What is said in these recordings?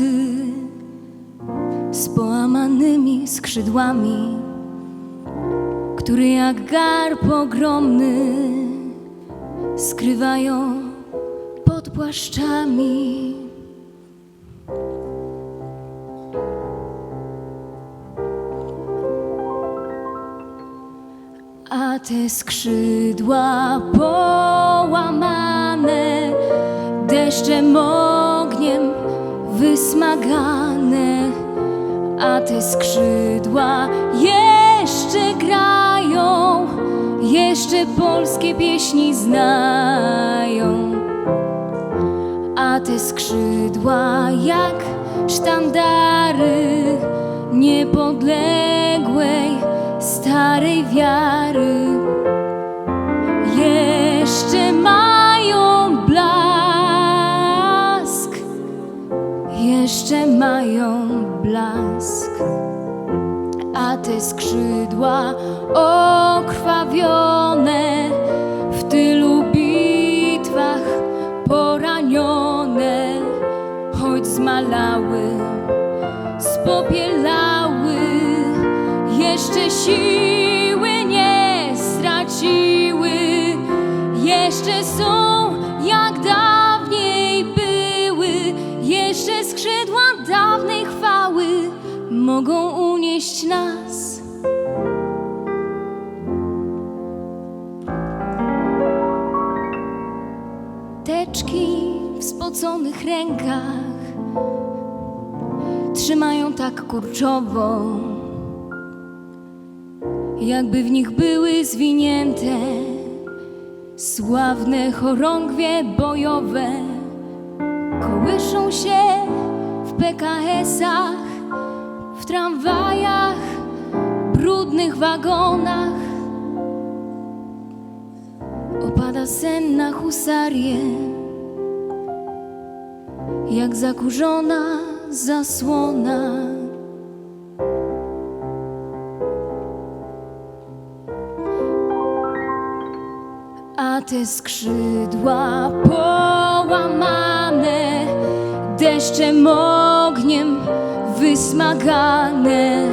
Pracy z połamanymi skrzydłami, który jak garb ogromny skrywają pod płaszczami. A te skrzydła połamane, deszczem, ogniem wysmagane, a te skrzydła jeszcze grają, jeszcze polskie pieśni znają. A te skrzydła jak sztandary niepodległej starej wiary jeszcze mają blask, a te skrzydła okrwawione w tylu bitwach poranione, choć zmalały, spopielały, jeszcze siły nie straciły, jeszcze są mogą unieść nas. Teczki w spoconych rękach trzymają tak kurczowo, jakby w nich były zwinięte sławne chorągwie bojowe. Kołyszą się w PKS-ach, tramwajach, brudnych wagonach. Opada sen na husarię, jak zakurzona zasłona. A te skrzydła połamane, deszczem, ogniem wysmagane,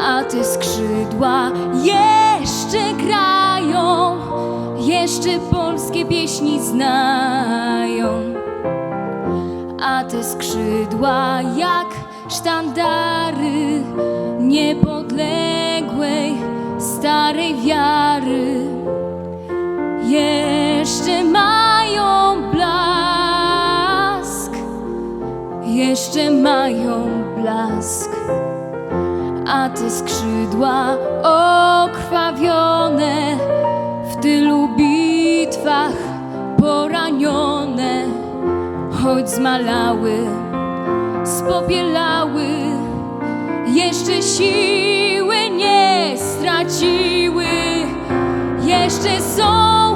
a te skrzydła jeszcze grają, jeszcze polskie pieśni znają. A te skrzydła jak sztandary niepodległej starej wiary jeszcze mają jeszcze mają blask, a te skrzydła okrwawione w tylu bitwach poranione, choć zmalały, spopielały, jeszcze siły nie straciły, jeszcze są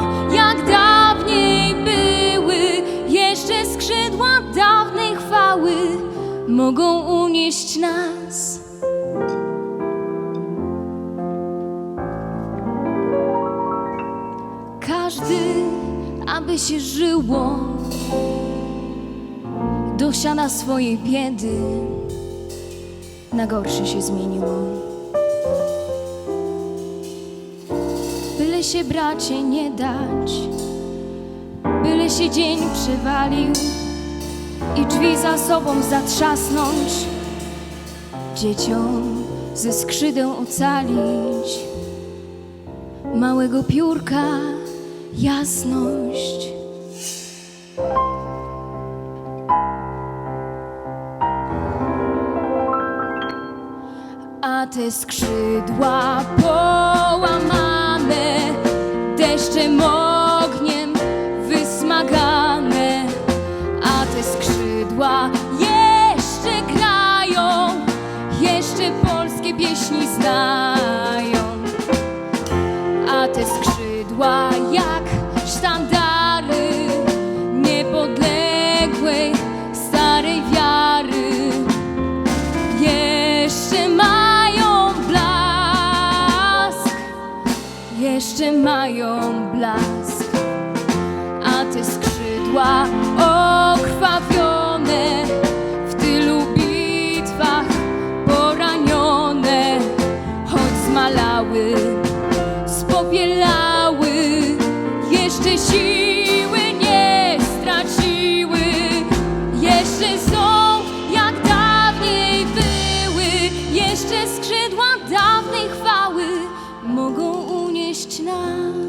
mogą unieść nas. Każdy, aby się żyło, dosiana swojej biedy, na gorsze się zmieniło. Byle się bracie nie dać, byle się dzień przywalił i drzwi za sobą zatrzasnąć, dzieciom ze skrzydeł ocalić, małego piórka jasność. A te skrzydła jeszcze polskie pieśni znają. A te skrzydła jak sztandary niepodległej starej wiary jeszcze mają blask, jeszcze mają blask, a te skrzydła jeszcze skrzydła dawnej chwały mogą unieść nas.